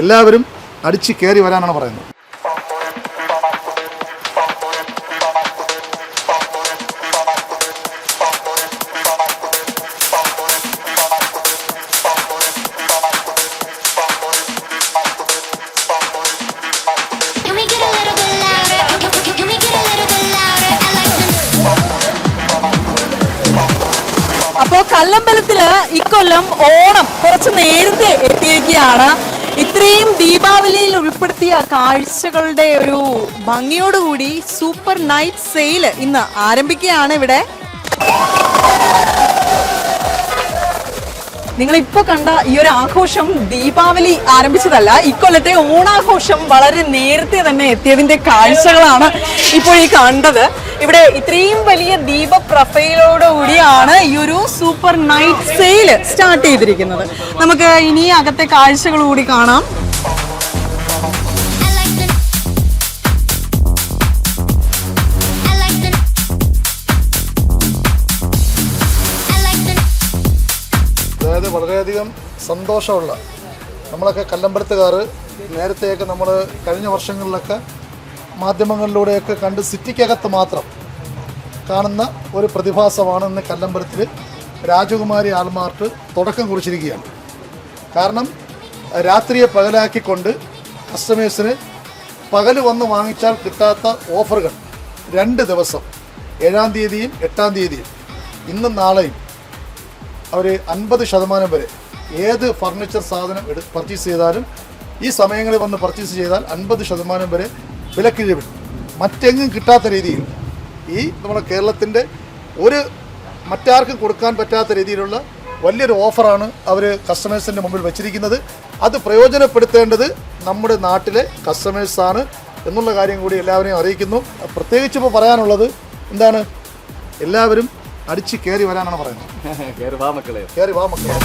എല്ലാവരും അടിച്ച് കയറി വരാനാണ് പറയുന്നത്. അപ്പോ കല്ലമ്പലത്തിൽ ഇക്കൊല്ലം ഓണം കുറച്ച് നേരത്തെ എത്തിയിരിക്കുകയാണ്. ഇത്രയും ദീപാവലിയിൽ ഉൾപ്പെടുത്തിയ കാഴ്ചകളുടെ ഒരു ഭംഗിയോടുകൂടി സൂപ്പർ നൈറ്റ് സെയിൽ ഇന്ന് ആരംഭിക്കുകയാണ് ഇവിടെ. നിങ്ങൾ ഇപ്പൊ കണ്ട ഈ ഒരു ആഘോഷം ദീപാവലി ആരംഭിച്ചതല്ല ഇക്കൊല്ലത്തെ ഓണാഘോഷം വളരെ നേരത്തെ തന്നെ എത്തിയതിന്റെ കാഴ്ചകളാണ് ഇപ്പോൾ ഈ കണ്ടത്. ഇവിടെ ഇത്രയും വലിയ ദീപ പ്രൊഫൈലോടുകൂടിയാണ് ഈ ഒരു സൂപ്പർ നൈറ്റ് സെയിൽ സ്റ്റാർട്ട് ചെയ്തിരിക്കുന്നത്. നമുക്ക് ഇനി അകത്തെ കാഴ്ചകൾ കൂടി കാണാം. വളരെയധികം സന്തോഷമുള്ള നമ്മളൊക്കെ കല്ലമ്പലത്തുകാർ നേരത്തെയൊക്കെ നമ്മൾ കഴിഞ്ഞ വർഷങ്ങളിലൊക്കെ മാധ്യമങ്ങളിലൂടെയൊക്കെ കണ്ട് സിറ്റിക്കകത്ത് മാത്രം കാണുന്ന ഒരു പ്രതിഭാസമാണ് ഇന്ന് കല്ലമ്പലത്തിൽ രാജകുമാരി ആൽമാർട്ട് തുടക്കം കുറിച്ചിരിക്കുകയാണ്. കാരണം രാത്രിയെ പകലാക്കിക്കൊണ്ട് കസ്റ്റമേഴ്സിന് പകൽ വന്ന് വാങ്ങിച്ചാൽ കിട്ടാത്ത ഓഫറുകൾ രണ്ട് ദിവസം ഏഴാം തീയതിയും എട്ടാം തീയതിയും ഇന്നും നാളെയും. അവർ അൻപത് ശതമാനം വരെ ഏത് ഫർണിച്ചർ സാധനം എടു പർച്ചേസ് ചെയ്താലും ഈ സമയങ്ങളിൽ വന്ന് പർച്ചേസ് ചെയ്താൽ അൻപത് ശതമാനം വരെ വിലക്കിഴിവ് മറ്റെങ്ങും കിട്ടാത്ത രീതിയിൽ ഈ നമ്മുടെ കേരളത്തിന്റെ ഒരു മറ്റാർക്കും കൊടുക്കാൻ പറ്റാത്ത രീതിയിലുള്ള വലിയൊരു ഓഫറാണ് അവർ കസ്റ്റമേഴ്സിന്റെ മുമ്പിൽ വെച്ചിരിക്കുന്നത്. അത് പ്രയോജനപ്പെടുത്തേണ്ടത് നമ്മുടെ നാട്ടിലെ കസ്റ്റമേഴ്സാണ് എന്നുള്ള കാര്യം കൂടി എല്ലാവരെയും അറിയിക്കുന്നു. പ്രത്യേകിച്ച് ഇപ്പോൾ പറയാനുള്ളത് എന്താണ്? എല്ലാവരും അടിച്ച് കയറി വരാനാണ് പറയുന്നത്. കേറി വാ മക്കളെ. കയറി വാ മക്കളെ.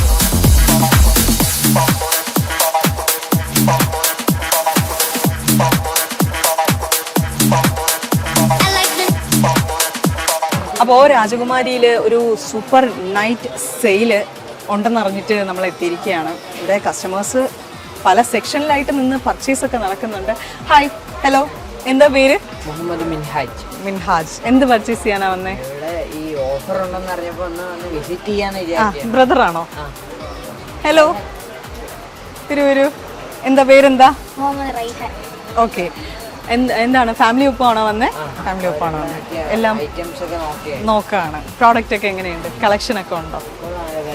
അപ്പോൾ രാജകുമാരിയിൽ ഒരു സൂപ്പർ നൈറ്റ് സെയിൽ ഉണ്ടെന്നറിഞ്ഞിട്ട് നമ്മൾ എത്തിയിരിക്കുകയാണ് ഇവിടെ കസ്റ്റമേഴ്സ് പല സെക്ഷനിലായിട്ട് നിന്ന് പർച്ചേസ് ഒക്കെ നടക്കുന്നുണ്ട്. ഹായ് ഹലോ എന്താ പേര്? മുഹമ്മദ് മിൻഹാജ്. മിൻഹാജ്. എന്ത് പർച്ചേസ് ചെയ്യാനാ വന്നേ? ഓഫർ ഉണ്ടെന്ന് അറിഞ്ഞപ്പോ ഒന്ന് ഒന്ന് വിസിറ്റ് ചെയ്യാന്ന് ആ വിചാരിച്ചു ആണോ ഹലോ തിരുവരൂ. എന്താ പേരെന്താ? മുഹമ്മദ് റൈഹാൻ ഓക്കെ എന്താണ്? ഫാമിലി ഒപ്പമാണോ വന്നേ? ഫാമിലി ഒപ്പമാണോ വന്നേ? എല്ലാം ഐറ്റംസ് ഒക്കെ നോക്കി. നോക്കാണ്. പ്രോഡക്റ്റ് ഒക്കെ എങ്ങനെയുണ്ട്? കളക്ഷൻ ഒക്കെ ഉണ്ടോ?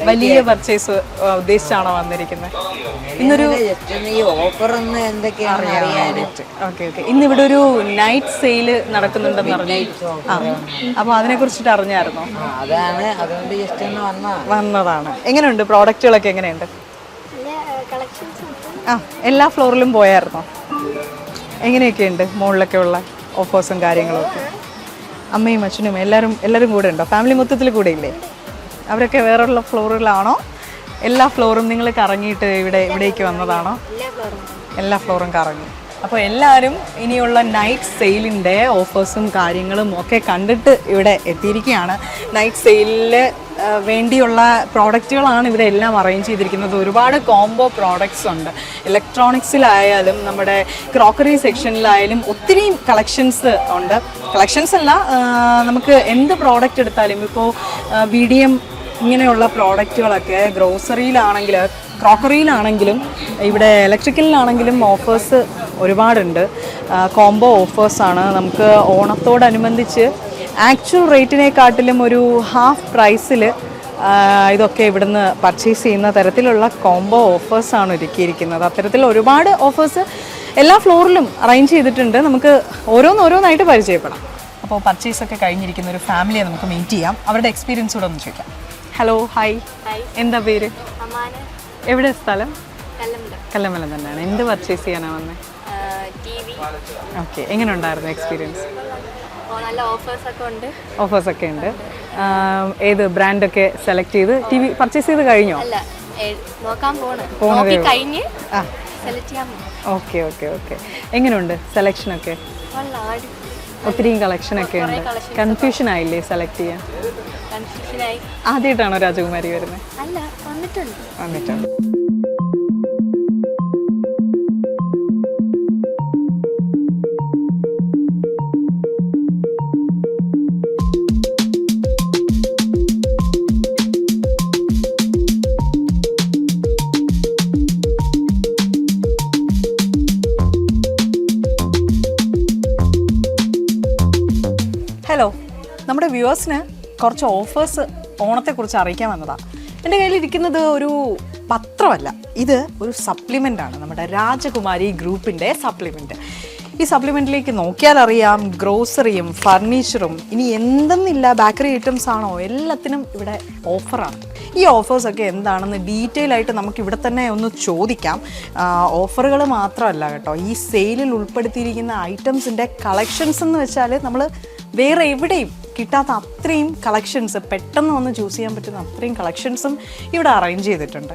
വലിയ പർച്ചേസ് ഉദ്ദേശിച്ചാണോ വന്നിരിക്കുന്നത്? ഇന്നൊരു ഈ ഓഫർ ഒന്ന് എന്തൊക്കെയാണെന്ന് അറിയാനായിട്ട്. ഓക്കെ ഓക്കെ ഇന്ന് ഇവിടെ ഒരു നൈറ്റ് സെയിൽ നടക്കുന്നുണ്ടെന്ന് പറഞ്ഞു ആ. അപ്പോൾ അതിനെ കുറിച്ചിട്ട് അറിഞ്ഞായിരുന്നോ? അതാണ്. അതുകൊണ്ട് ജസ്റ്റ് വന്നതാണ്. എങ്ങനെയുണ്ട്? പ്രോഡക്റ്റുകളൊക്കെ എങ്ങനെയുണ്ട്? കളക്ഷൻസ് ആ എല്ലാ ഫ്ലോറിലും പോയായിരുന്നോ? എങ്ങനെയൊക്കെയുണ്ട് മുകളിലൊക്കെ ഉള്ള ഓഫേഴ്സും കാര്യങ്ങളും ഒക്കെ അമ്മയും അച്ഛനും എല്ലാവരും എല്ലാവരും കൂടെ ഉണ്ടോ ഫാമിലി മൊത്തത്തിൽ കൂടെ ഇല്ലേ അവരൊക്കെ വേറെയുള്ള ഫ്ലോറുകളാണോ എല്ലാ ഫ്ലോറും നിങ്ങൾ കറങ്ങിയിട്ട് ഇവിടെ ഇവിടേക്ക് വന്നതാണോ? എല്ലാ ഫ്ലോറും കറങ്ങി. അപ്പോൾ എല്ലാവരും ഇനിയുള്ള നൈറ്റ് സെയിലിന്റെ ഓഫേഴ്സും കാര്യങ്ങളും ഒക്കെ കണ്ടിട്ട് ഇവിടെ എത്തിയിരിക്കുകയാണ്. നൈറ്റ് സെയിലിൽ വേണ്ടിയുള്ള പ്രോഡക്റ്റുകളാണ് ഇവിടെ എല്ലാം അറേഞ്ച് ചെയ്തിരിക്കുന്നത്. ഒരുപാട് കോംബോ പ്രോഡക്റ്റ്സ് ഉണ്ട്. ഇലക്ട്രോണിക്സിലായാലും നമ്മുടെ ക്രോക്കറി സെക്ഷനിലായാലും ഒത്തിരി കളക്ഷൻസ് ഉണ്ട്. കളക്ഷൻസ് അല്ല നമുക്ക് എന്ത് പ്രോഡക്റ്റ് എടുത്താലും ഇപ്പോൾ ബി ഡി എം ഇങ്ങനെയുള്ള പ്രോഡക്റ്റുകളൊക്കെ ഗ്രോസറിയിലാണെങ്കിൽ ക്രോക്കറിയിലാണെങ്കിലും ഇവിടെ ഇലക്ട്രിക്കലിലാണെങ്കിലും ഓഫേഴ്സ് ഒരുപാടുണ്ട്. കോംബോ ഓഫേഴ്സാണ് നമുക്ക് ഓണത്തോടനുബന്ധിച്ച് ആക്ച്വൽ റേറ്റിനെക്കാട്ടിലും ഒരു ഹാഫ് പ്രൈസിൽ ഇതൊക്കെ ഇവിടുന്ന് പർച്ചേസ് ചെയ്യുന്ന തരത്തിലുള്ള കോംബോ ഓഫേഴ്സാണ് ഒരുക്കിയിരിക്കുന്നത്. അത്തരത്തിൽ ഒരുപാട് ഓഫേഴ്സ് എല്ലാ ഫ്ലോറിലും അറേഞ്ച് ചെയ്തിട്ടുണ്ട്. നമുക്ക് ഓരോന്നോരോന്നായിട്ട് പരിചയപ്പെടാം. അപ്പോൾ പർച്ചേസ് ഒക്കെ കഴിഞ്ഞിരിക്കുന്ന ഒരു ഫാമിലിയെ നമുക്ക് മീറ്റ് ചെയ്യാം. അവരുടെ എക്സ്പീരിയൻസ് കൂടെ ഒന്ന് ചോദിക്കാം. ഹലോ ഹായ് എന്താ പേര്? അമാന. എവിടെ സ്ഥലം? കല്ലമ്മലം കല്ലമലം തന്നെയാണ്. എന്ത് പർച്ചേസ് ചെയ്യാനാണ് വന്നത് ഓക്കെ എങ്ങനെ ഉണ്ടായിരുന്നു എക്സ്പീരിയൻസ് നല്ല ഓഫേഴ്സ് ഒക്കെ ഉണ്ട്. ഓഫേഴ്സ് ഒക്കെ ഉണ്ട്. ഏത് ബ്രാൻഡൊക്കെ സെലക്ട് ചെയ്ത് ടി വി പർച്ചേസ് ചെയ്ത് കഴിഞ്ഞോ? അല്ല നോക്കാൻ പോണ്. പോണതേ കഴിഞ്ഞ്. സെലക്ട് ചെയ്യാൻ. ഓക്കെ ഓക്കെ ഓക്കെ എങ്ങനെയുണ്ട് സെലക്ഷനൊക്കെ ഒത്തിരി കളക്ഷൻ ഒക്കെ ഉണ്ട്. കൺഫ്യൂഷൻ ആയില്ലേ സെലക്ട് ചെയ്യാൻ? ആദ്യമായിട്ടാണോ രാജകുമാരി വരുന്നത്? അല്ല വന്നിട്ടുണ്ട്. വന്നിട്ടുണ്ട്. നമ്മുടെ വ്യൂവേഴ്സിന് കുറച്ച് ഓഫേഴ്സ് ഓണത്തെക്കുറിച്ച് അറിയിക്കാൻ വന്നതാണ് എന്റെ കയ്യിലിരിക്കുന്നത് ഒരു പത്രമല്ല. ഇത് ഒരു സപ്ലിമെന്റ് ആണ്. നമ്മുടെ രാജകുമാരി ഗ്രൂപ്പിന്റെ സപ്ലിമെന്റ് ഈ സപ്ലിമെന്റിലേക്ക് നോക്കിയാൽ അറിയാം ഗ്രോസറിയും ഫർണിച്ചറും ഇനി എന്തെന്നില്ല ബേക്കറി ഐറ്റംസ് ആണോ എല്ലാത്തിനും ഇവിടെ ഓഫറാണ് ഈ ഓഫേഴ്സൊക്കെ എന്താണെന്ന് ഡീറ്റെയിൽ ആയിട്ട് നമുക്ക് ഇവിടെ തന്നെ ഒന്ന് ചോദിക്കാം. ഓഫറുകൾ മാത്രമല്ല കേട്ടോ. ഈ സെയിലിൽ ഉൾപ്പെടുത്തിയിരിക്കുന്ന ഐറ്റംസിന്റെ കളക്ഷൻസ് എന്ന് വെച്ചാൽ നമ്മൾ വേറെ എവിടെയും കിട്ടാത്ത അത്രയും കളക്ഷൻസ് പെട്ടെന്ന് വന്ന് ചൂസ് ചെയ്യാൻ പറ്റുന്ന അത്രയും കളക്ഷൻസും ഇവിടെ അറേഞ്ച് ചെയ്തിട്ടുണ്ട്.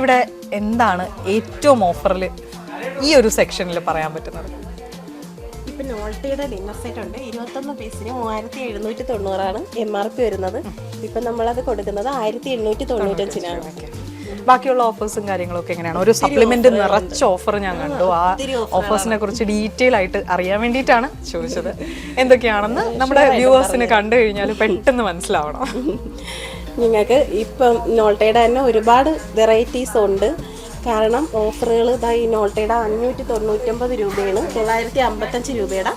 ഇവിടെ എന്താണ് ഏറ്റവും ഓഫറിൽ ഈ ഒരു സെക്ഷനിൽ പറയാൻ പറ്റുന്നത്? ഇപ്പം നോൾട്ടിയുടെ ഡിന്നർ സെറ്റ് ഉണ്ട്. ഇരുപത്തൊന്ന് പീസിന് മൂവായിരത്തി എഴുന്നൂറ്റി തൊണ്ണൂറാണ് എം ആർ പി വരുന്നത്. ഇപ്പം നമ്മളത് കൊടുക്കുന്നത് ആയിരത്തി എണ്ണൂറ്റി തൊണ്ണൂറ്റഞ്ചിനാണ്. ബാക്കിയുള്ള ഓഫേഴ്സും കാര്യങ്ങളൊക്കെ എങ്ങനെയാണ്? ഒരു സപ്ലിമെന്റ് നിറച്ച ഓഫർ ഞാൻ കണ്ടു. ആ ഓഫേഴ്സിനെ കുറിച്ച് ഡീറ്റെയിൽ ആയിട്ട് അറിയാൻ വേണ്ടിയിട്ടാണ് ചോദിച്ചത്. എന്തൊക്കെയാണെന്ന് നമ്മുടെ വ്യൂവേഴ്സിന് കണ്ടു കഴിഞ്ഞാൽ പെട്ടെന്ന് മനസ്സിലാവണം. നിങ്ങൾക്ക് ഇപ്പം നോൾട്ടയുടെ തന്നെ ഒരുപാട് വെറൈറ്റീസ് ഉണ്ട്. കാരണം ഓഫറുകൾ ഇതാ ഈ നോൾട്ടയുടെ അഞ്ഞൂറ്റി തൊണ്ണൂറ്റൊമ്പത് രൂപയാണ്. തൊള്ളായിരത്തി അമ്പത്തഞ്ച് രൂപയുടെ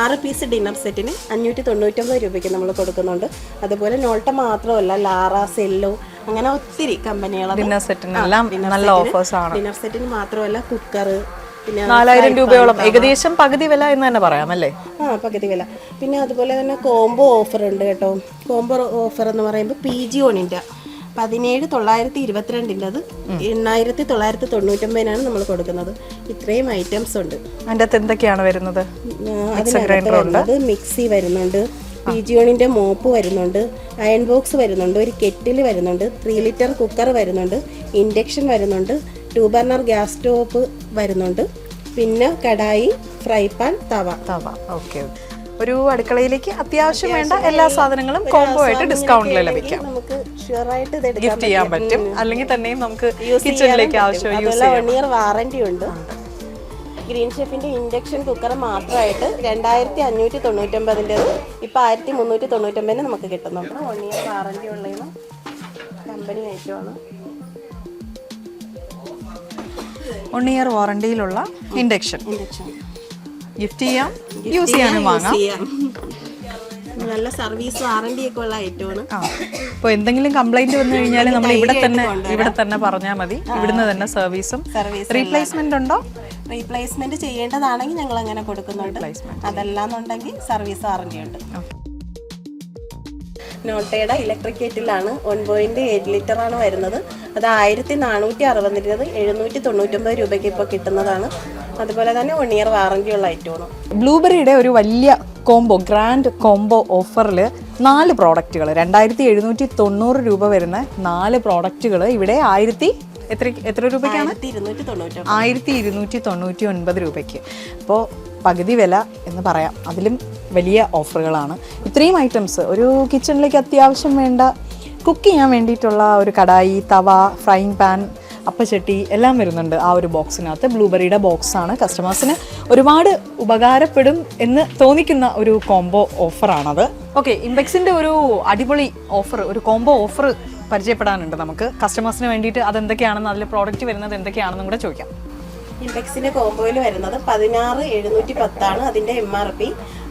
ആറ് പീസ് ഡിന്നർ സെറ്റിന് അഞ്ഞൂറ്റി തൊണ്ണൂറ്റൊമ്പത് രൂപയ്ക്ക് നമ്മൾ കൊടുക്കുന്നുണ്ട്. അതുപോലെ നോൾട്ട മാത്രമല്ല ലാറ സെല്ലോ അങ്ങനെ ഒത്തിരി കമ്പനികളാണ് ഡിന്നർ സെറ്റിനെല്ലാം നല്ല ഓഫേഴ്സ് ആണ്. ഡിന്നർ സെറ്റിന് മാത്രമല്ല കുക്കർ പിന്നെ നാലായിരം രൂപയോളം. ഏകദേശം പകുതി വില എന്ന് തന്നെ പറയാം അല്ലേ? ആ പകുതി വില. പിന്നെ അതുപോലെ തന്നെ കോംബോ ഓഫർ ഉണ്ട് കേട്ടോ. കോംബോ ഓഫർ എന്ന് പറയുമ്പോൾ പി ജി ഓണിന്റെ പതിനേഴ് തൊള്ളായിരത്തി ഇരുപത്തിരണ്ടിന്റെ അത് എണ്ണായിരത്തി തൊള്ളായിരത്തി തൊണ്ണൂറ്റൊമ്പതിനാണ് നമ്മൾ കൊടുക്കുന്നത്. ഇത്രയും ഐറ്റംസ് ഉണ്ട്. അതിന്റെ അകത്ത് എന്തൊക്കെയാണ് വരുന്നത് മിക്സി വരുന്നുണ്ട്. പി ജി ഓണിന്റെ മോപ്പ് വരുന്നുണ്ട് അയൺ ബോക്സ് വരുന്നുണ്ട് ഒരു കെറ്റിൽ വരുന്നുണ്ട് ത്രീ ലിറ്റർ കുക്കർ വരുന്നുണ്ട് ഇൻഡക്ഷൻ വരുന്നുണ്ട് ടൂ ബർണർ ഗ്യാസ് സ്റ്റോപ്പ് വരുന്നുണ്ട് പിന്നെ kadai fry pan tawa. Tawa. Okay ഒരു അടുക്കളയിലേക്ക് അത്യാവശ്യം വേണ്ട എല്ലാ സാധനങ്ങളും കോംബോ ആയിട്ട് ഡിസ്കൗണ്ടിൽ ലഭിക്കാം. നമുക്ക് ഷുവറായിട്ട് ഗിഫ്റ്റ് ചെയ്യാൻ പറ്റും. അല്ലെങ്കിൽ തന്നെയും നമുക്ക് കിച്ചണിലേക്ക് ആവശ്യം യൂസ് ചെയ്യാം വൺ ഇയർ വാറന്റി ഉണ്ട്. ഗ്രീൻ ഷെഫിന്റെ ഇൻഡക്ഷൻ കുക്കർ മാത്രമായിട്ട് രണ്ടായിരത്തി അഞ്ഞൂറ്റി തൊണ്ണൂറ്റൊമ്പതിന്റെത് ഇപ്പം ആയിരത്തി മുന്നൂറ്റി തൊണ്ണൂറ്റൊമ്പതിന് നമുക്ക് കിട്ടുന്നുണ്ട് വൺ ഇയർ വാറന്റി ഉള്ളതിന് കമ്പനി ഐറ്റമാണ് വൺ ഇയർ വാറണ്ടിയിലുള്ള ഇൻഡക്ഷൻ ഇൻഡക്ഷൻ ഗിഫ്റ്റ് ചെയ്യാം യൂസ് ചെയ്യാനും വാങ്ങാം. നല്ല സർവീസ് വാറണ്ടി ഒക്കെ ഉള്ള ഐറ്റമാണ് അപ്പോൾ എന്തെങ്കിലും കംപ്ലൈന്റ് വന്നു കഴിഞ്ഞാൽ നമ്മൾ ഇവിടെ തന്നെ ഇവിടെ തന്നെ പറഞ്ഞാൽ മതി. ഇവിടുന്ന് തന്നെ സർവീസ് റീപ്ലേസ്മെന്റ് ഉണ്ടോ? റീപ്ലേസ്മെന്റ് ചെയ്യേണ്ടതാണെങ്കിൽ ഞങ്ങൾ അങ്ങനെ കൊടുക്കുന്നുണ്ട് അതല്ലാന്നുണ്ടെങ്കിൽ സർവീസ് വാറന്റി ഉണ്ട്. നോട്ടയുടെ ഇലക്ട്രിക് കെറ്റിലാണ് വൺ പോയിന്റ് എയ്റ്റ് ലിറ്റർ ആണ് വരുന്നത്. അത് ആയിരത്തി നാനൂറ്റി അറുപതിന്റെത് എഴുന്നൂറ്റി തൊണ്ണൂറ്റൊമ്പത് രൂപയ്ക്ക് ഇപ്പോൾ കിട്ടുന്നതാണ്. അതുപോലെ തന്നെ വൺ ഇയർ വാറന്റി ഉള്ള ഐറ്റമാണ് ബ്ലൂബെറിയുടെ ഒരു വലിയ കോംബോ ഗ്രാൻഡ് കോംബോ ഓഫറിൽ നാല് പ്രോഡക്റ്റുകൾ രണ്ടായിരത്തി എഴുന്നൂറ്റി തൊണ്ണൂറ് രൂപ വരുന്ന നാല് പ്രോഡക്റ്റുകൾ ഇവിടെ ആയിരത്തി എത്ര എത്ര രൂപയ്ക്കാണ്? ആയിരത്തി ഇരുന്നൂറ്റി തൊണ്ണൂറ്റി ഒൻപത് രൂപയ്ക്ക്. അപ്പോൾ പകുതി വില എന്ന് പറയാം. അതിലും വലിയ ഓഫറുകളാണ്. ഇത്രയും ഐറ്റംസ് ഒരു കിച്ചണിലേക്ക് അത്യാവശ്യം വേണ്ട കുക്ക് ചെയ്യാൻ വേണ്ടിയിട്ടുള്ള ഒരു കടായി തവ ഫ്രൈങ് പാൻ അപ്പച്ചട്ടി എല്ലാം വരുന്നുണ്ട് ആ ഒരു ബോക്സിനകത്ത്. ബ്ലൂബെറിയുടെ ബോക്സാണ്. കസ്റ്റമേഴ്സിന് ഒരുപാട് ഉപകാരപ്പെടും എന്ന് തോന്നിക്കുന്ന ഒരു കോംബോ ഓഫറാണത്. ഓക്കെ ഇമ്പെക്സിന്റെ ഒരു അടിപൊളി ഓഫർ ഒരു കോംബോ ഓഫർ പരിചയപ്പെടാനുണ്ട് നമുക്ക്. കസ്റ്റമേഴ്സിന് വേണ്ടിയിട്ട് അതെന്തൊക്കെയാണെന്ന് അതിൽ പ്രോഡക്റ്റ് വരുന്നത് എന്തൊക്കെയാണെന്നും കൂടെ ചോദിക്കാം. ഇൻഡെക്സിന്റെ കോംബോയിൽ വരുന്നത് പതിനാറ് എഴുന്നൂറ്റി പത്താണ് അതിന്റെ എം ആർ പി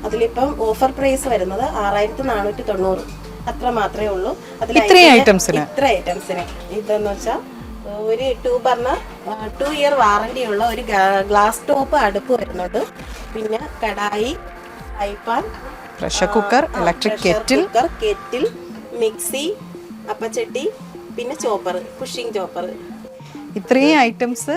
അതിലിപ്പം ഓഫർ പ്രൈസ് വരുന്നത് ആറായിരത്തി നാനൂറ്റി തൊണ്ണൂറ് അത്ര മാത്രമേ ഉള്ളൂ. അതിൽ ഐറ്റംസിന്? ഇത്ര ഐറ്റംസിന് ഇതെന്ന് വെച്ചാൽ ഒരു two burner two year warranty ഉള്ള ഒരു ഗ്ലാസ് ടോപ്പ് അടുപ്പ് വരുന്നുണ്ട്. പിന്നെ kadai fry pan pressure cooker electric kettle kettle mixie അപ്പച്ചട്ടി പിന്നെ ചോപ്പർ പുഷിംഗ് ചോപ്പർ ഇത്രയും ഐറ്റംസ്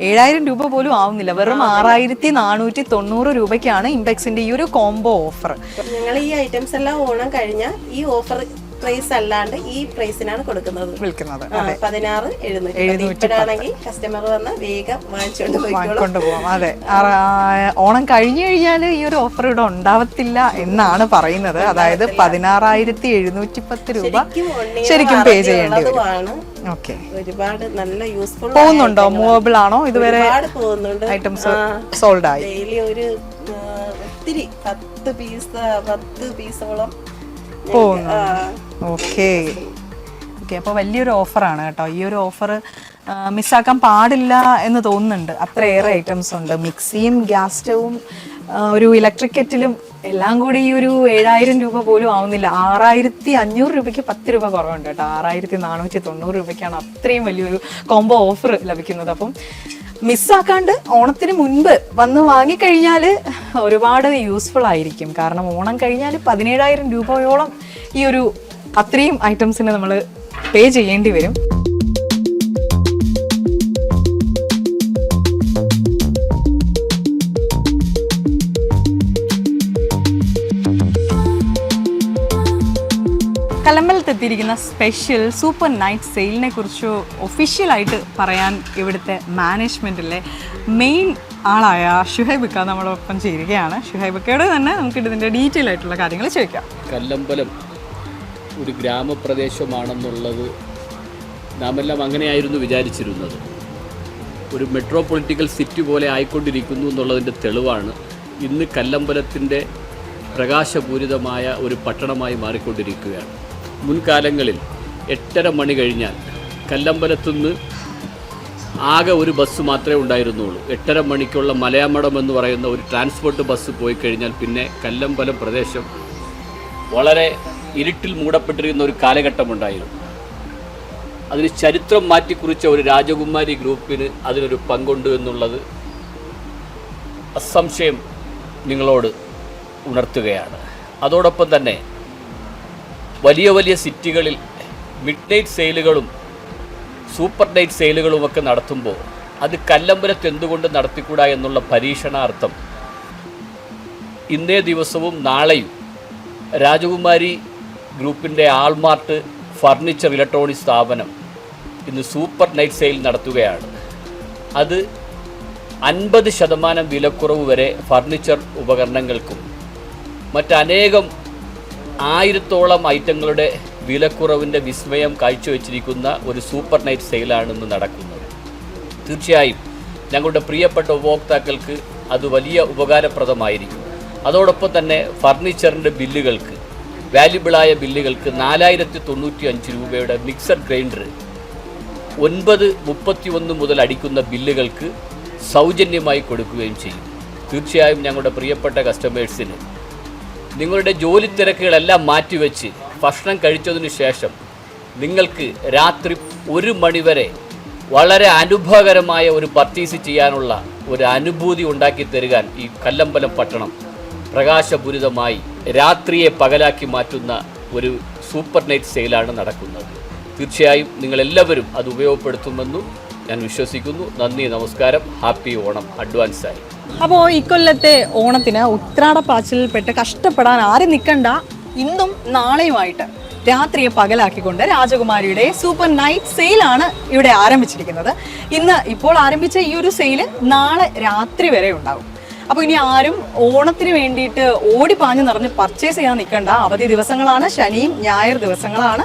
ഏഴായിരം രൂപ പോലും ആവുന്നില്ല. വെറും ആറായിരത്തി നാനൂറ്റി തൊണ്ണൂറ് രൂപയ്ക്കാണ് ഇമ്പെക്സിന്റെ ഈ ഒരു കോംബോ ഓഫർ ഞങ്ങൾ ഈ ഐറ്റംസ് എല്ലാം ഓണം കഴിഞ്ഞാൽ ഈ ഓഫർ പ്രൈസ് അല്ലാണ്ട് ഈ പ്രൈസിനാണ് കൊടുക്കുന്നത്. വിൽക്കുന്നത്. പതിനാറ് എഴുന്നൂറ്റി ഇപ്പോഴാണെങ്കിൽ കസ്റ്റമർ വന്ന് വേഗം വാങ്ങിച്ചുകൊണ്ട് കൊണ്ടുപോകാം അതെ. ഓണം കഴിഞ്ഞു കഴിഞ്ഞാൽ ഈ ഒരു ഓഫർ ഇവിടെ ഉണ്ടാവത്തില്ല എന്നാണ് പറയുന്നത്. അതായത് പതിനാറായിരത്തി എഴുന്നൂറ്റി പത്ത് രൂപ ശരിക്കും പേ ചെയ്യേണ്ടത് ചെയ്യേണ്ടി ഓക്കെ. ഒരുപാട് നല്ല യൂസ്ഫുൾ പോകുന്നുണ്ടോ? മൂവബിൾ ആണോ? ഇതുവരെ ഐറ്റംസ് സോൾഡ് ആയി. ഡെയിലി ഒരു ഒത്തിരി പത്ത് പീസ് പത്ത് പീസോളം പോകുന്നു. ഓക്കെ. ഓക്കെ അപ്പോൾ വലിയൊരു ഓഫറാണ് കേട്ടോ. ഈ ഒരു ഓഫർ മിസ്സാക്കാൻ പാടില്ല എന്ന് തോന്നുന്നുണ്ട്. അത്രയേറെ ഐറ്റംസ് ഉണ്ട്. മിക്സിയും ഗ്യാസ് സ്റ്റവും ഒരു ഇലക്ട്രിക് കെറ്റിലും എല്ലാം കൂടി ഈ ഒരു ഏഴായിരം രൂപ പോലും ആവുന്നില്ല. ആറായിരത്തി അഞ്ഞൂറ് രൂപയ്ക്ക് പത്ത് രൂപ കുറവുണ്ട് കേട്ടോ. ആറായിരത്തി നാനൂറ്റി തൊണ്ണൂറ് രൂപയ്ക്കാണ് അത്രയും വലിയൊരു കോംബോ ഓഫർ ലഭിക്കുന്നത്. അപ്പം മിസ്സാക്കാണ്ട് ഓണത്തിന് മുൻപ് വന്ന് വാങ്ങിക്കഴിഞ്ഞാൽ ഒരുപാട് യൂസ്ഫുൾ ആയിരിക്കും. കാരണം ഓണം കഴിഞ്ഞാൽ പതിനേഴായിരം രൂപയോളം ഈ ഒരു അത്രയും ഐറ്റംസിന് നമ്മൾ പേ ചെയ്യേണ്ടി വരും. കലമ്പലത്ത് എത്തിയിരിക്കുന്ന സ്പെഷ്യൽ സൂപ്പർ നൈറ്റ് സെയിലിനെ കുറിച്ച് ഒഫീഷ്യലായിട്ട് പറയാൻ ഇവിടുത്തെ മാനേജ്മെന്റിലെ മെയിൻ ആളായ ഷുഹൈബിക്ക നമ്മളൊപ്പം ചേരുകയാണ്. ഷുഹൈബിക്കയോട് തന്നെ നമുക്ക് ഇതിന്റെ ഡീറ്റെയിൽ ആയിട്ടുള്ള കാര്യങ്ങൾ ചോദിക്കാം. കല്ലമ്പലം ഒരു ഗ്രാമപ്രദേശമാണെന്നുള്ളത് നാമെല്ലാം അങ്ങനെയായിരുന്നു വിചാരിച്ചിരുന്നത്. ഒരു മെട്രോപൊളിറ്റിക്കൽ സിറ്റി പോലെ ആയിക്കൊണ്ടിരിക്കുന്നു എന്നുള്ളതിന്റെ തെളിവാണ് ഇന്ന് കല്ലമ്പലത്തിന്റെ പ്രകാശപൂരിതമായ ഒരു പട്ടണമായി മാറിക്കൊണ്ടിരിക്കുകയാണ്. മുൻകാലങ്ങളിൽ എട്ടര മണി കഴിഞ്ഞാൽ കല്ലമ്പലത്തുനിന്ന് ആകെ ഒരു ബസ് മാത്രമേ ഉണ്ടായിരുന്നുള്ളൂ. എട്ടര മണിക്കുള്ള മലയാമടം എന്ന് പറയുന്ന ഒരു ട്രാൻസ്പോർട്ട് ബസ് പോയി കഴിഞ്ഞാൽ പിന്നെ കല്ലമ്പലം പ്രദേശം വളരെ ഇരുട്ടിൽ മൂടപ്പെട്ടിരുന്ന ഒരു കാലഘട്ടമുണ്ടായിരുന്നു അതിന് ചരിത്രം മാറ്റിക്കുറിച്ച ഒരു രാജകുമാരി ഗ്രൂപ്പിന് അതിനൊരു പങ്കുണ്ട് എന്നുള്ളത് അസംശയം നിങ്ങളോട് ഉണർത്തുകയാണ്. അതോടൊപ്പം തന്നെ വലിയ വലിയ സിറ്റികളിൽ മിഡ് നൈറ്റ് സെയിലുകളും സൂപ്പർ നൈറ്റ് സെയിലുകളുമൊക്കെ നടത്തുമ്പോൾ അത് കല്ലമ്പലത്ത് എന്തുകൊണ്ട് നടത്തിക്കൂടാ എന്നുള്ള പരീക്ഷണാർത്ഥം ഇന്നേ ദിവസവും നാളെയും രാജകുമാരി ഗ്രൂപ്പിന്റെ ആൾമാർട്ട് ഫർണിച്ചർ ഇലക്ട്രോണിക് സ്ഥാപനം ഇന്ന് സൂപ്പർ നൈറ്റ് സെയിൽ നടത്തുകയാണ്. അത് അൻപത് ശതമാനം വിലക്കുറവ് വരെ ഫർണിച്ചർ ഉപകരണങ്ങൾക്കും മറ്റനേകം ആയിരത്തോളം ഐറ്റങ്ങളുടെ വിലക്കുറവിന്റെ വിസ്മയം കാഴ്ചവെച്ചിരിക്കുന്ന ഒരു സൂപ്പർ നൈറ്റ് സെയിലാണ് ഇന്ന് നടക്കുന്നത്. തീർച്ചയായും ഞങ്ങളുടെ പ്രിയപ്പെട്ട ഉപഭോക്താക്കൾക്ക് അത് വലിയ ഉപകാരപ്രദമായിരിക്കും. അതോടൊപ്പം തന്നെ ഫർണിച്ചറിന്റെ ബില്ലുകൾക്ക് വാല്യുബിളായ ബില്ലുകൾക്ക് നാലായിരത്തി തൊണ്ണൂറ്റി അഞ്ച് രൂപയുടെ മിക്സർ ഗ്രൈൻഡർ ഒൻപത് മുപ്പത്തി ഒന്ന് മുതൽ അടിക്കുന്ന ബില്ലുകൾക്ക് സൗജന്യമായി കൊടുക്കുകയും ചെയ്യും. തീർച്ചയായും ഞങ്ങളുടെ പ്രിയപ്പെട്ട കസ്റ്റമേഴ്സിന് നിങ്ങളുടെ ജോലി തിരക്കുകളെല്ലാം മാറ്റിവെച്ച് ഭക്ഷണം കഴിച്ചതിന് ശേഷം നിങ്ങൾക്ക് രാത്രി ഒരു മണിവരെ വളരെ അനുഭവകരമായ ഒരു പർച്ചേസ് ചെയ്യാനുള്ള ഒരു അനുഭൂതി ഉണ്ടാക്കി തരുവാൻ ഈ കല്ലമ്പലം പട്ടണം പ്രകാശപൂരിതമായി രാത്രിയെ പകലാക്കി മാറ്റുന്ന ഒരു സൂപ്പർ നൈറ്റ് സെയിലാണ് നടക്കുന്നത്. തീർച്ചയായും നിങ്ങളെല്ലാവരും അത് ഉപയോഗപ്പെടുത്തുമെന്നും ഞാൻ വിശ്വസിക്കുന്നു. നന്ദി നമസ്കാരം. ഹാപ്പി ഓണം. അഡ്വാൻസ് ആയി. അപ്പോൾ ഇക്കൊല്ലത്തെ ഓണത്തിന് ഉത്രാടപ്പാച്ചിൽപ്പെട്ട് കഷ്ടപ്പെടാൻ ആരും നിൽക്കണ്ട. ഇന്നും നാളെയുമായിട്ട് രാത്രിയെ പകലാക്കിക്കൊണ്ട് രാജകുമാരിയുടെ സൂപ്പർ നൈറ്റ് സെയിലാണ് ഇവിടെ ആരംഭിച്ചിരിക്കുന്നത്. ഇന്ന് ഇപ്പോൾ ആരംഭിച്ച ഈ ഒരു സെയിൽ നാളെ രാത്രി വരെ ഉണ്ടാകും അപ്പോൾ ഇനി ആരും ഓണത്തിന് വേണ്ടിയിട്ട് ഓടി പാഞ്ഞു നിറഞ്ഞ് പർച്ചേസ് ചെയ്യാൻ നിൽക്കണ്ട. അവധി ദിവസങ്ങളാണ് ശനിയും ഞായർ ദിവസങ്ങളാണ്.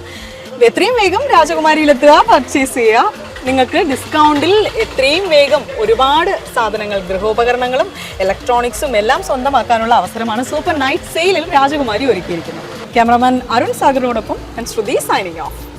എത്രയും വേഗം രാജകുമാരിയിലെത്തുക പർച്ചേസ് ചെയ്യുക. നിങ്ങൾക്ക് ഡിസ്കൗണ്ടിൽ എത്രയും വേഗം ഒരുപാട് സാധനങ്ങൾ ഗൃഹോപകരണങ്ങളും ഇലക്ട്രോണിക്സും എല്ലാം സ്വന്തമാക്കാനുള്ള അവസരമാണ് സൂപ്പർ നൈറ്റ് സെയിലിൽ രാജകുമാരി ഒരുക്കിയിരിക്കുന്നത്. ക്യാമറമാൻ അരുൺ സാഗറിനോടൊപ്പം ഞാൻ ശ്രുതി സൈനിങ് ഓഫ്